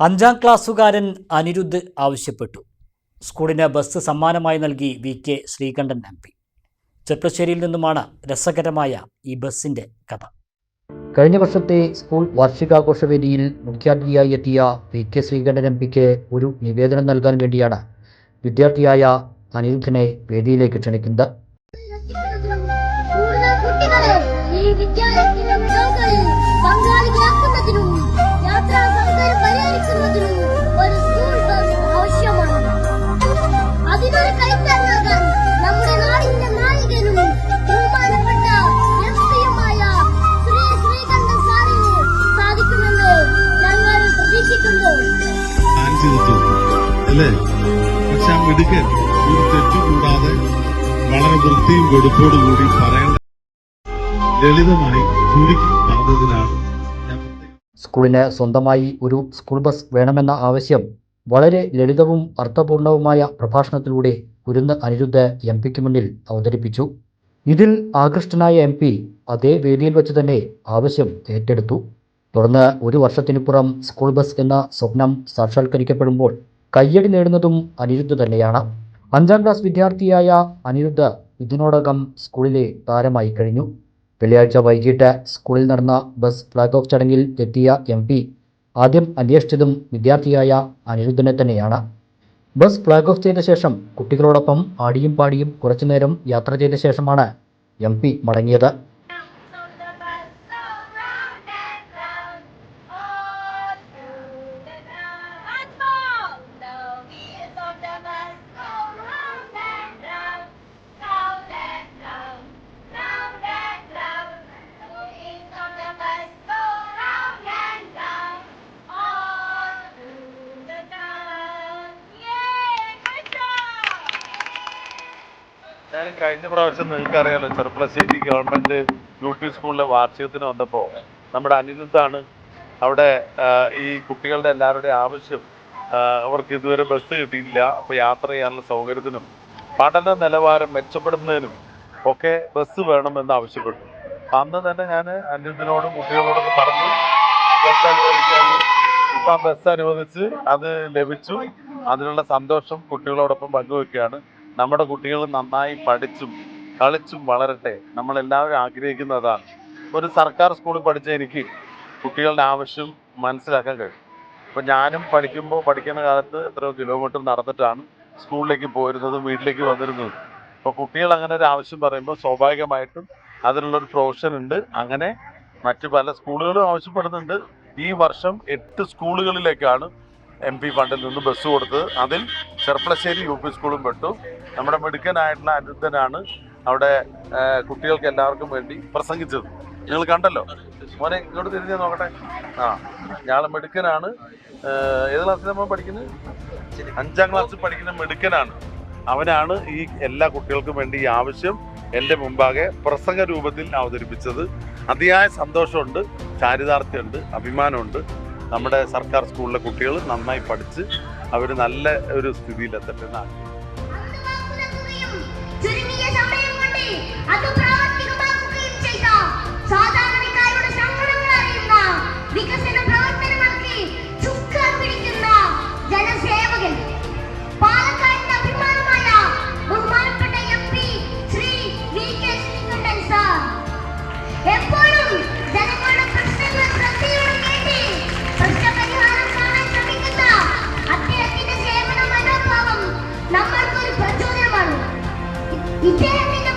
അഞ്ചാം ക്ലാസ്സുകാരൻ അനിരുദ്ധ് ആവശ്യപ്പെട്ടു. സ്കൂളിന് ബസ് സമ്മാനമായി നൽകി V K Sreekandan M P. ചെർപ്പശ്ശേരിയിൽ നിന്നുമാണ് രസകരമായ ഈ ബസ്സിന്റെ കഥ. കഴിഞ്ഞ വർഷത്തെ സ്കൂൾ വാർഷികാഘോഷ വേദിയിൽ മുഖ്യാതിഥിയായി എത്തിയ വി കെ ശ്രീകണ്ഠൻ എം പിക്ക് ഒരു നിവേദനം നൽകാൻ വേണ്ടിയാണ് വിദ്യാർത്ഥിയായ അനിരുദ്ധനെ വേദിയിലേക്ക് ക്ഷണിക്കുന്നത്. അല്ലേ? പക്ഷെ ആ മിടുക്കൻ. ഒരു തെറ്റുകൂടാതെ വളരെ വൃത്തിയും വെടുപ്പോടും കൂടി പറയേണ്ട ലളിതമായി ചുരുക്കി പറഞ്ഞതിനാണ് സ്കൂളിന് സ്വന്തമായി ഒരു സ്കൂൾ ബസ് വേണമെന്ന ആവശ്യം വളരെ ലളിതവും അർത്ഥപൂർണവുമായ പ്രഭാഷണത്തിലൂടെ കുരുന്ന് അനിരുദ്ധ എം പിക്ക് മുന്നിൽ അവതരിപ്പിച്ചു. ഇതിൽ ആകൃഷ്ടനായ എം പി അതേ വേദിയിൽ വെച്ച് തന്നെ ആവശ്യം ഏറ്റെടുത്തു. തുടർന്ന് ഒരു വർഷത്തിനുപുറം സ്കൂൾ ബസ് എന്ന സ്വപ്നം സാക്ഷാത്കരിക്കപ്പെടുമ്പോൾ കയ്യടി നേടുന്നതും അനിരുദ്ധ തന്നെയാണ്. അഞ്ചാം ക്ലാസ് വിദ്യാർത്ഥിയായ അനിരുദ്ധ ഇതിനോടകം സ്കൂളിലെ താരമായി കഴിഞ്ഞു. വെള്ളിയാഴ്ച വൈകിട്ട് സ്കൂളിൽ നടന്ന ബസ് ഫ്ലാഗ് ഓഫ് ചടങ്ങിൽ എത്തിയ എം പി ആദ്യം അന്വേഷിച്ചതും വിദ്യാർത്ഥിയായ അനിരുദ്ധനെ തന്നെയാണ്. ബസ് ഫ്ലാഗ് ഓഫ് ചെയ്ത ശേഷം കുട്ടികളോടൊപ്പം ആടിയും പാടിയും കുറച്ചുനേരം യാത്ര ചെയ്ത ശേഷമാണ് എം പി മടങ്ങിയത്. ഞാൻ കഴിഞ്ഞ പ്രാവശ്യം നിങ്ങൾക്ക് അറിയാലോ ചെറുപ്പളശ്ശേരി ഗവൺമെന്റ് യു പി സ്കൂളിലെ വാർഷികത്തിന് വന്നപ്പോൾ നമ്മുടെ അനിരുദ്ധാണ് അവിടെ ഈ കുട്ടികളുടെ എല്ലാവരുടെയും ആവശ്യം അവർക്ക് ഇതുവരെ ബസ് കിട്ടിയില്ല അപ്പോൾ യാത്ര ചെയ്യാനുള്ള സൗകര്യത്തിനും പഠന നിലവാരം മെച്ചപ്പെടുന്നതിനും ഒക്കെ ബസ് വേണമെന്ന് ആവശ്യപ്പെട്ടു. അന്ന് തന്നെ ഞാൻ അനിരുദ്ധിനോടും കുട്ടികളോടൊക്കെ പറഞ്ഞു ബസ് ഇപ്പം ബസ് അനുവദിച്ച് അത് ലഭിച്ചു. അതിനുള്ള സന്തോഷം കുട്ടികളോടൊപ്പം പങ്കുവെക്കുകയാണ്. നമ്മുടെ കുട്ടികൾ നന്നായി പഠിച്ചും കളിച്ചും വളരട്ടെ. നമ്മളെല്ലാവരും ആഗ്രഹിക്കുന്നതാണ്. ഒരു സർക്കാർ സ്കൂളിൽ പഠിച്ച എനിക്ക് കുട്ടികളുടെ ആവശ്യം മനസ്സിലാക്കാൻ കഴിയും. അപ്പം ഞാനും പഠിക്കുമ്പോൾ പഠിക്കുന്ന കാലത്ത് എത്രയോ കിലോമീറ്റർ നടന്നിട്ടാണ് സ്കൂളിലേക്ക് പോയിരുന്നതും വീട്ടിലേക്ക് വന്നിരുന്നതും. അപ്പോൾ കുട്ടികൾ അങ്ങനെ ഒരു ആവശ്യം പറയുമ്പോൾ സ്വാഭാവികമായിട്ടും അതിനുള്ളൊരു പ്രൊഫഷൻ ഉണ്ട്. അങ്ങനെ മറ്റു പല സ്കൂളുകളും ആവശ്യപ്പെടുന്നുണ്ട്. ഈ വർഷം എട്ട് സ്കൂളുകളിലേക്കാണ് എം പി ഫണ്ടിൽ നിന്ന് ബസ് കൊടുത്ത് അതിൽ ചെർപ്പളശ്ശേരി യു പി സ്കൂളും പെട്ടു. നമ്മുടെ മിടുക്കനായിട്ടുള്ള അനിരുദ്ധനാണ് അവിടെ കുട്ടികൾക്ക് എല്ലാവർക്കും വേണ്ടി പ്രസംഗിച്ചത്. നിങ്ങൾ കണ്ടല്ലോ? മോനെ ഇങ്ങോട്ട് തിരിഞ്ഞ് നോക്കട്ടെ. ആ ഞങ്ങൾ മിടുക്കനാണ്. ഏത് ക്ലാസ്സിൽ നമ്മൾ പഠിക്കുന്നത് അഞ്ചാം ക്ലാസ്സിൽ പഠിക്കുന്ന മിടുക്കനാണ്. അവനാണ് ഈ എല്ലാ കുട്ടികൾക്കും വേണ്ടി ഈ ആവശ്യം എന്റെ മുമ്പാകെ പ്രസംഗ രൂപത്തിൽ അവതരിപ്പിച്ചത്. അതിയായ സന്തോഷമുണ്ട് ചാരിതാർത്ഥ്യമുണ്ട് അഭിമാനമുണ്ട്. നമ്മുടെ സർക്കാർ സ്കൂളിലെ കുട്ടികൾ നന്നായി പഠിച്ച് അവർ നല്ല ഒരു സ്ഥിതിയിലെത്തട്ടെ എന്നാണ്. Damn me.